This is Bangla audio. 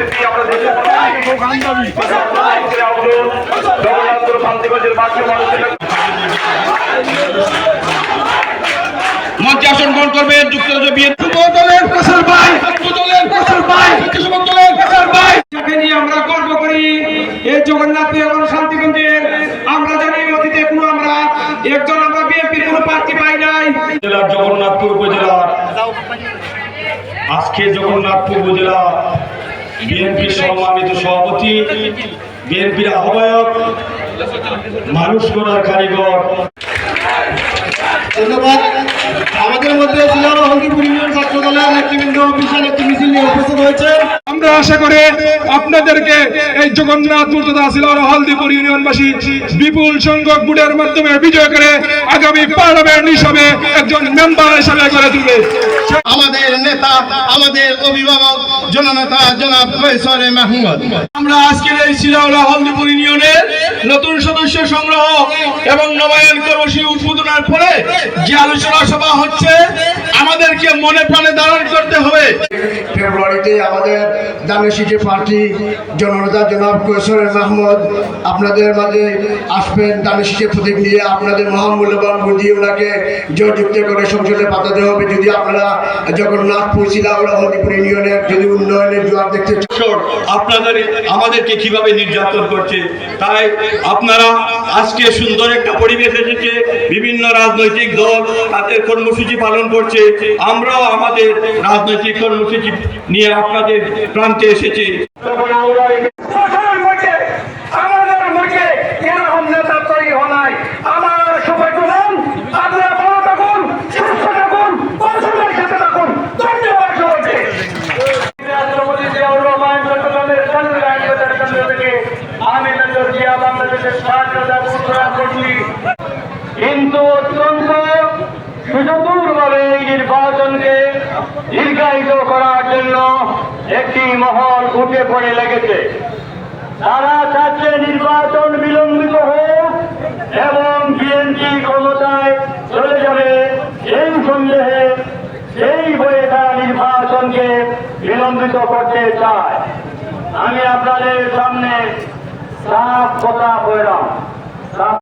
উপস্থিতি জগন্নাথপুর শান্তিগঞ্জের বাকি মানুষের মঞ্চে আসন গ্রহণ করবেন যুক্তরাজ্য বিএনপি। দলের ফসল ভাই দলের ফসল ভাই দলের ফসল ভাই যাকে নিয়ে আমরা গর্ব করি। এই জগন্নাথ এবং শান্তিগঞ্জের আমরা জানি অতীতে কোনো আমরা একজন আমরা বিএনপির কোনো প্রার্থী পাই নাই। জেলার জগন্নাথপুর উপজেলা আজকে জগন্নাথপুর উপজেলা বিএনপির সম্মানিত সভাপতি বিএনপির আহ্বায়ক মানুষ করার কারিগর। ধন্যবাদ। আমাদের মধ্যে সিলার হলদিপুর ইউনিয়ন ছাত্র দলের নেতৃবৃন্দ বিশাল একটি মিছিল নিয়ে উপস্থিত হয়েছে। আমরা আশা করি আপনাদেরকে এই জগন্নাথপুর তথা সিলার হলদিপুর ইউনিয়নবাসী বিপুল সংখ্যক ভোটের মাধ্যমে বিজয় করে আগামী পার্লামেন্ট হিসাবে একজন মেম্বার হিসাবে করে তুলবে। আমাদের নেতা আমাদের অভিভাবক জননেতা জনাব কৈশোর মাহমুদ। আমরা আজকের এই শিলাউলা হলদিপুর ইউনিয়নের নতুন সদস্য সংগ্রহ এবং নবায়ন কর্মসূচি উদ্বোধনের ফলে যে আলোচনা সভা হচ্ছে, আমাদেরকে মনে প্রাণে ধারণ করতে হবে। ফেব্রুয়ারিতে আমাদের দামেশিটি পার্টি জননেতা জনাব কৈশোর মাহমুদ, আপনাদের মাঝে আসবেন দামেশিটি প্রতীক নিয়ে। আপনাদের মহামূল্যবান বুদ্ধি, ওনাকে জয়যুক্ত করে সংসদে পাঠাতে হবে। যদি আপনারা জগন্নাথপুর, শিলাউড়া, হলদিপুর ইউনিয়নের যদি উন্নয়নের জোয়ার দেখতে আপনাদের আমাদেরকে কীভাবে নির্যাতন করছে? তাই আপনারা আজকে সুন্দর একটা পরিবেশ এসেছে। বিভিন্ন রাজনৈতিক দল তাদের কর্মসূচি পালন করছে। আমরাও আমাদের রাজনৈতিক কর্মসূচি নিয়ে আপনাদের প্রান্তে এসেছি। আমাদের মুখে এরকম নেতা তৈরি হনাই আমার সবাই বলুন আপনারা ভালো থাকুন সুস্থ থাকুন পছন্দের সাথে থাকুন। ধন্যবাদ সবাইকে। আমি মেজর জিয়া বাংলাদেশের স্বাধীনতা ঘোষণা করছি কিন্তু অত্যন্ত সুচতুরভাবে এই নির্বাচনকে দীর্ঘায়িত করার জন্য একটি মহল উঠে পড়ে লেগেছে। তারা চাচ্ছে নির্বাচন বিলম্বিত হোক এবং বিএনপি ক্ষমতায় চলে যাবে। এই সন্দেহে সেই বয়ে তারা নির্বাচনকে বিলম্বিত করতে চায়। আমি আপনাদের সামনে সাফ কথা বললাম।